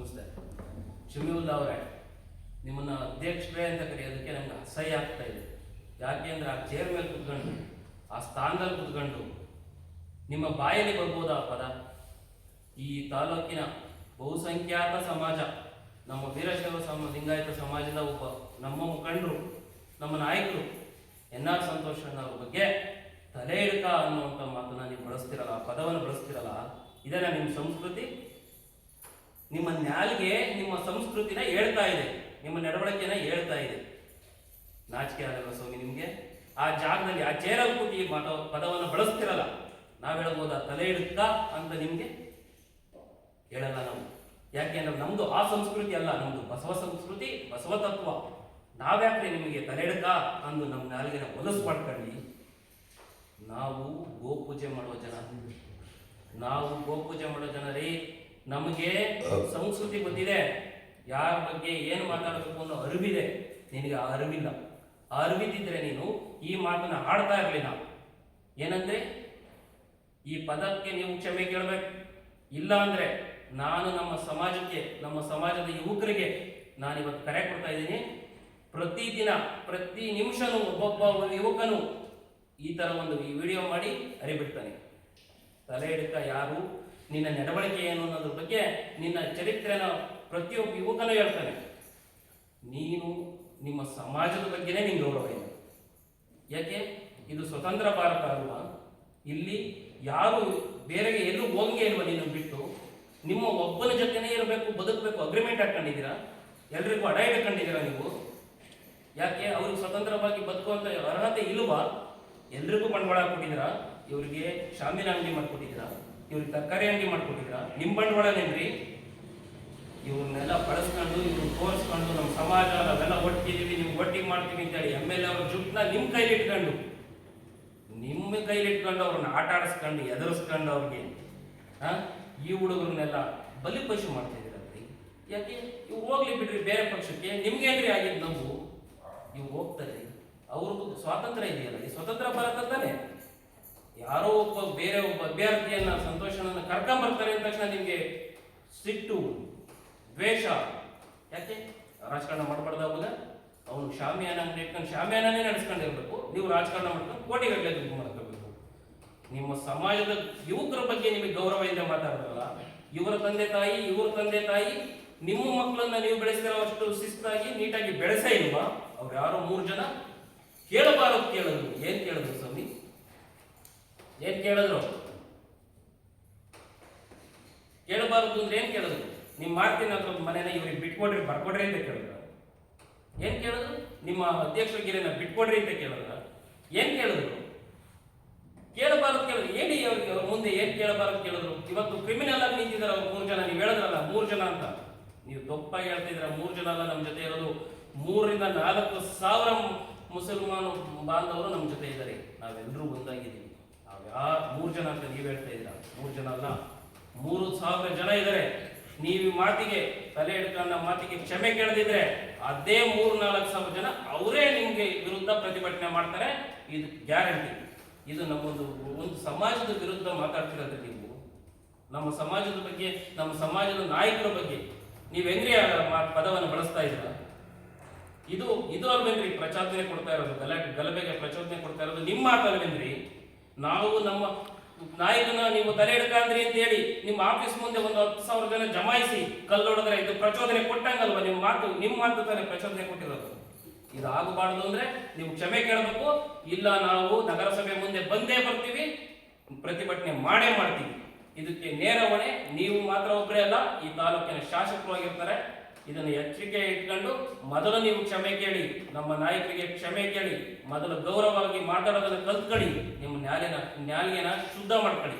ನಮಸ್ತೆ ಶಮೀವುಲ್ಲಾ ಅವರೇ, ನಿಮ್ಮನ್ನ ಅಧ್ಯಕ್ಷರೇ ಅಂತ ಕರೆಯೋದಕ್ಕೆ ನಮ್ಗೆ ಅಸಹ್ಯ ಆಗ್ತಾ ಇದೆ. ಯಾಕೆಂದ್ರೆ ಆ ಚೇರ್ ಮೇಲೆ ಕುತ್ಕೊಂಡು, ಆ ಸ್ಥಾನದಲ್ಲಿ ಕುತ್ಕೊಂಡು ನಿಮ್ಮ ಬಾಯಲ್ಲಿ ಬರ್ಬೋದಾ ಆ ಪದ? ಈ ತಾಲೂಕಿನ ಬಹುಸಂಖ್ಯಾತ ಸಮಾಜ, ನಮ್ಮ ವೀರಶೈವ ಸಮ, ಲಿಂಗಾಯತ ಸಮಾಜದ ಒಬ್ಬ, ನಮ್ಮ ಮುಖಂಡರು, ನಮ್ಮ ನಾಯಕರು ಎನ್ ಆರ್ ಸಂತೋಷ್ ಅವರ ಬಗ್ಗೆ ತಲೆ ಹಿಡ್ಕ ಅನ್ನುವಂಥ ಮಾತನ್ನ ನೀವು ಬಳಸ್ತಿರಲ್ಲ ಪದವನ್ನು ಬಳಸ್ತಿರಲ್ಲ, ಇದನ್ನ ನಿಮ್ಮ ಸಂಸ್ಕೃತಿ ನಿಮ್ಮ ನ್ಯಾಲ್ಗೆ ನಿಮ್ಮ ಸಂಸ್ಕೃತಿನ ಹೇಳ್ತಾ ಇದೆ. ನಿಮ್ಮ ನಡವಳಿಕೆನ ಹೇಳ್ತಾ ಇದೆ. ನಾಚಿಕೆ ಆಗಲ್ಲ ಸ್ವಾಮಿ ನಿಮಗೆ? ಆ ಜಾಗದಲ್ಲಿ, ಆ ಚೇರಲ್ ಕೂತಿ ಮಾತ ಪದವನ್ನು ಬಳಸ್ತಿರಲ್ಲ. ನಾವು ಹೇಳ್ಬೋದಾ ತಲೆ ಇಡುತ್ತಾ ಅಂತ ನಿಮಗೆ ಹೇಳಲ್ಲ ನಾವು. ಯಾಕೆಂದ್ರೆ ನಮ್ದು ಆ ಸಂಸ್ಕೃತಿ ಅಲ್ಲ, ನಮ್ದು ಬಸವ ಸಂಸ್ಕೃತಿ, ಬಸವ ತತ್ವ. ನಾವ್ಯಾಕೆ ನಿಮಗೆ ತಲೆ ಇಡುತ್ತಾ ಅಂದು ನಮ್ಮ ನಾಲ್ಗಿನ ಹೊಲಸು ಮಾಡ್ಕೊಳ್ಳಿ. ನಾವು ಗೋಪೂಜೆ ಮಾಡುವ ಜನ. ನಾವು ಗೋಪೂಜೆ ಮಾಡೋ ಜನ ನಮಗೆ ಸಂಸ್ಕೃತಿ ಗೊತ್ತಿದೆ ಯಾರ ಬಗ್ಗೆ ಏನು ಮಾತಾಡಬೇಕು ಅನ್ನೋ ಅರಿವಿದೆ. ನಿನಗೆ ಆ ಅರಿವಿಲ್ಲ. ಆ ಅರಿವಿದ್ದಿದ್ರೆ ನೀನು ಈ ಮಾತನ್ನ ಆಡ್ತಾ ಇರಲಿಲ್ಲ ಏನಂದ್ರೆ ಈ ಪದಕ್ಕೆ ನೀವು ಕ್ಷಮೆ ಕೇಳಬೇಕು. ಇಲ್ಲ ಅಂದ್ರೆ ನಾನು ನಮ್ಮ ಸಮಾಜಕ್ಕೆ ನಮ್ಮ ಸಮಾಜದ ಯುವಕರಿಗೆ ನಾನು ಇವತ್ತು ಕರೆ ಕೊಡ್ತಾ ಇದ್ದೀನಿ. ಪ್ರತಿದಿನ ಪ್ರತಿ ನಿಮಿಷನೂ ಒಬ್ಬೊಬ್ಬ ಯುವಕನು ಈ ತರ ಒಂದು ಈ ವಿಡಿಯೋ ಮಾಡಿ ಅರಿಬಿಡ್ತಾನೆ. ತಲೆ ಹಿಡಿತ ಯಾರು ನಿನ್ನ ನಡವಳಿಕೆ ಏನು ಅನ್ನೋದ್ರ ಬಗ್ಗೆ ನಿನ್ನ ಚರಿತ್ರೆನ ಪ್ರತಿಯೊಬ್ಬ ಯುವಕನೂ ಹೇಳ್ತಾನೆ. ನೀನು ನಿಮ್ಮ ಸಮಾಜದ ಬಗ್ಗೆನೇ ನಿನ್ನ ಗೌರವ ಇದೆ ಯಾಕೆ? ಇದು ಸ್ವತಂತ್ರ ಭಾರತ ಅಲ್ವಾ? ಇಲ್ಲಿ ಯಾರು ಬೇರೆಗೆ ಎಲ್ಲೂ ಹೋಗಿ ಇಲ್ವ ನೀನು ಬಿಟ್ಟು? ನಿಮ್ಮ ಒಬ್ಬನ ಜೊತೆನೇ ಇರಬೇಕು, ಬದುಕಬೇಕು ಅಗ್ರಿಮೆಂಟ್ ಹಾಕೊಂಡಿದ್ದೀರಾ ಎಲ್ರಿಗೂ ಅಡ ಇಟ್ಕೊಂಡಿದ್ದೀರಾ ನೀವು? ಯಾಕೆ? ಅವ್ರಿಗೆ ಸ್ವತಂತ್ರವಾಗಿ ಬದುಕುವಂತ ಅರ್ಹತೆ ಇಲ್ವಾ? ಎಲ್ರಿಗೂ ಬಂಡವಾಳ ಹಾಕ್ಕೊಟ್ಟಿದ್ದೀರಾ? ಇವರಿಗೆ ಶಾಮಿನ ಅಂಗಡಿ ಮಾಡ್ಕೊಟ್ಟಿದ್ದೀರಾ? ಇವ್ರಿಗೆ ತರಕಾರಿ ಅಂಗಡಿ ಮಾಡ್ಕೊಟ್ಟಿದ್ರ. ನಿಮ್ಮ ಬಂಡವಾಳನೇನ್ರಿ? ಇವ್ರನ್ನೆಲ್ಲ ಬಳಸ್ಕೊಂಡು ಇವ್ರನ್ನ ತೋರಿಸ್ಕೊಂಡು ನಮ್ಮ ಸಮಾಜ, ನಾವೆಲ್ಲ ಒಟ್ಟಿದ್ದೀವಿ ನಿಮ್ಗೆ ಒಟ್ಟಿಗೆ ಮಾಡ್ತೀವಿ ಅಂತೇಳಿ ಎಂ ಎಲ್ ಎ ಅವ್ರ ಜುಟ್ಟನ್ನ ನಿಮ್ಮ ಕೈಲಿ ಇಟ್ಕೊಂಡು ನಿಮ್ಮ ಕೈಲಿ ಇಟ್ಕೊಂಡು ಅವ್ರನ್ನ ಆಟ ಆಡಿಸ್ಕೊಂಡು, ಎದುರಿಸ್ಕೊಂಡು ಅವ್ರಿಗೆ ಈ ಹುಡುಗರನ್ನೆಲ್ಲ ಬಲಿಪಶು ಮಾಡ್ತಾ ಮಾಡ್ತಿದ್ದೀರಲ್ರಿ ಯಾಕೆ? ಇವು ಹೋಗ್ಲಿ ಬಿಡ್ರಿ, ಬೇರೆ ಪಕ್ಷಕ್ಕೆ. ನಿಮ್ಗೇನ್ರಿ ಆಗಿದ್ದು ನಾವು? ಇವು ಹೋಗ್ತಾರೆ. ಅವ್ರಿಗೂ ಸ್ವಾತಂತ್ರ್ಯ ಇದೆಯಲ್ಲ, ಈ ಸ್ವತಂತ್ರ ಭಾರತ ಯಾರೋ ಒಬ್ಬ ಬೇರೆ ಒಬ್ಬ ಅಭ್ಯರ್ಥಿಯನ್ನ ಸಂತೋಷವನ್ನು ಕರ್ಕೊಂಡ್ ಬರ್ತಾರೆ ಅಂದ ತಕ್ಷಣ ನಿಮಗೆ ಸಿಟ್ಟು, ದ್ವೇಷ, ಯಾಕೆ? ರಾಜಕಾರಣ ಮಾಡಬಾರ್ದು ಅವಾಗ ಅವನು ಶಾಮಿಯಾನ ಇಟ್ಕೊಂಡು ಶಾಮಿಯಾನೇ ನಡೆಸ್ಕೊಂಡಿರ್ಬೇಕು. ನೀವು ರಾಜಕಾರಣ ಮಾಡ್ಕೊಂಡು ಕೋಟಿಗಟ್ಟಲೆ ದುಡ್ಡು ಮಾಡ್ಕೋಬೇಕು ನಿಮ್ಮ ಸಮಾಜದ ಯುವಕರ ಬಗ್ಗೆ ನಿಮಗೆ ಗೌರವ ಇದ್ರೆ ಮಾತಾಡೋದಲ್ಲ ಇವರ ತಂದೆ ತಾಯಿ, ಇವರ ತಂದೆ ತಾಯಿ, ನಿಮ್ಮ ಮಕ್ಕಳನ್ನ ನೀವು ಬೆಳೆಸಿರೋ ಅಷ್ಟು ಶಿಸ್ತಾಗಿ, ನೀಟಾಗಿ ಬೆಳೆಸೇ ಇಲ್ವಾ? ಅವ್ರು ಯಾರೋ ಮೂರು ಜನ ಕೇಳಬಾರದು ಕೇಳೋದು ಏನ್ ಕೇಳಿದ್ರು ಸ್ವಾಮಿ? ಏನ್ ಕೇಳಿದ್ರು? ಕೇಳಬಾರದು ಅಂದ್ರೆ ಏನ್ ಕೇಳಿದ್ರು? ನಿಮ್ ಮಾರ್ತಿನ ಮನೆನ ಇವ್ರಿಗೆ ಬಿಟ್ಕೊಡ್ರಿ, ಬರ್ಕೊಡ್ರಿ ಅಂತ ಕೇಳಿದ್ರ. ಏನ್ ಕೇಳಿದ್ರು? ನಿಮ್ಮ ಅಧ್ಯಕ್ಷರಿಗೆನ ಬಿಟ್ಕೊಡ್ರಿ ಅಂತ ಕೇಳಿದ್ರ. ಏನ್ ಕೇಳಿದ್ರು? ಕೇಳಬಾರದು ಕೇಳಿದ್ರು. ಏನಿ ಅವ್ರಿಗೆ ಅವ್ರ ಮುಂದೆ ಏನ್ ಕೇಳಬಾರದು ಕೇಳಿದ್ರು? ಇವತ್ತು ಕ್ರಿಮಿನಲ್ ಆಗಿ ನಿಂತಿದ್ದಾರೆ ಅವ್ರು ಮೂರು ಜನ. ನೀವು ಹೇಳಿದ್ರಲ್ಲ, ಮೂರು ಜನ ಅಂತ. ನೀವು ದೊಪ್ಪಾಗಿ ಹೇಳ್ತಿದ್ರ ಮೂರು ಜನ ಅಲ್ಲ ನಮ್ಮ ಜೊತೆ ಇರೋದು. ಮೂರರಿಂದ ನಾಲ್ಕು ಸಾವಿರ ಮುಸಲ್ಮಾನ ಬಾಂಧವರು ನಮ್ಮ ಜೊತೆ ಇದ್ದಾರೆ. ನಾವೆಲ್ಲರೂ ಒಂದಾಗಿದ್ದೀವಿ. ಯಾ ಮೂರು ಜನ ಅಂತ ನೀವು ಹೇಳ್ತಾ ಇದ್ದೀರಾ? ಮೂರು ಜನ ಅಲ್ಲ? ಮೂರು ಸಾವಿರ ಜನ ಇದ್ದಾರೆ ನೀವು ಮಾತಿಗೆ ತಲೆ ಹಿಡ್ಕೊಂಡ ಮಾತಿಗೆ ಕ್ಷಮೆ ಕೇಳದಿದ್ರೆ ಅದೇ ಮೂರು ನಾಲ್ಕು ಸಾವಿರ ಜನ ಅವರೇ ನಿಮ್ಗೆ ವಿರುದ್ಧ ಪ್ರತಿಭಟನೆ ಮಾಡ್ತಾರೆ. ಇದು ಗ್ಯಾರಂಟಿ. ಇದು ನಮ್ಮೊಂದು ಒಂದು ಸಮಾಜದ ವಿರುದ್ಧ ಮಾತಾಡ್ತಿರೋದ್ರೆ ನೀವು. ನಮ್ಮ ಸಮಾಜದ ಬಗ್ಗೆ, ನಮ್ಮ ಸಮಾಜದ ನಾಯಕರ ಬಗ್ಗೆ ನೀವು ಹೆಂಗ್ರಿ ಆ ಪದವನ್ನು ಬಳಸ್ತಾ ಇದ್ದೀರಾ? ಇದು ಇದು ಅಲ್ವೇನ್ರಿ ಪ್ರಚೋದನೆ ಕೊಡ್ತಾ ಇರೋದು? ಗಲ, ಗಲಭೆಗೆ ಪ್ರಚೋದನೆ ಕೊಡ್ತಾ ಇರೋದು? ನಿಮ್ಮ ಮಾತಲ್ವೇನ್ರಿ? ನಾವು ನಮ್ಮ ನಾಯಕನ ನೀವು ತಲೆ ಹಿಡ್ಕಂದ್ರಿ ಅಂತ ಹೇಳಿ ನಿಮ್ಮ ಆಫೀಸ್ ಮುಂದೆ ಒಂದು ಹತ್ತು ಸಾವಿರ ಜನ ಜಮಾಯಿಸಿ ಕಲ್ಲೊಡೆದ್ರೆ ಇದು ಪ್ರಚೋದನೆ ಕೊಟ್ಟಂಗಲ್ವ ನಿಮ್ಮ ಮಾತು? ನಿಮ್ಮ ಮಾತು ತಾನೇ ಪ್ರಚೋದನೆ ಕೊಟ್ಟಿರೋದು. ಇದು ಆಗಬಾರ್ದು ಅಂದ್ರೆ ನೀವು ಕ್ಷಮೆ ಕೇಳಬೇಕು. ಇಲ್ಲ ನಾವು ನಗರಸಭೆ ಮುಂದೆ ಬಂದೇ ಬರ್ತೀವಿ, ಪ್ರತಿಭಟನೆ ಮಾಡೇ ಮಾಡ್ತೀವಿ. ಇದಕ್ಕೆ ನೇರ ಹೊಣೆ ನೀವು ಮಾತ್ರ ಒಬ್ಬರೇ ಅಲ್ಲ, ಈ ತಾಲೂಕಿನ ಶಾಸಕರು ಆಗಿರ್ತಾರೆ. ಇದನ್ನು ಎಚ್ಚರಿಕೆ ಇಟ್ಕೊಂಡು ಮೊದಲು ನೀವು ಕ್ಷಮೆ ಕೇಳಿ, ನಮ್ಮ ನಾಯಕರಿಗೆ ಕ್ಷಮೆ ಕೇಳಿ, ಮೊದಲು ಗೌರವವಾಗಿ ಮಾತಾಡೋದನ್ನು ಕಲ್ತ್ಕೊಳ್ಳಿ, ನಿಮ್ಮ ನ್ಯಾಯನ ನ್ಯಾಯನ ಶುದ್ಧ ಮಾಡ್ಕೊಳ್ಳಿ.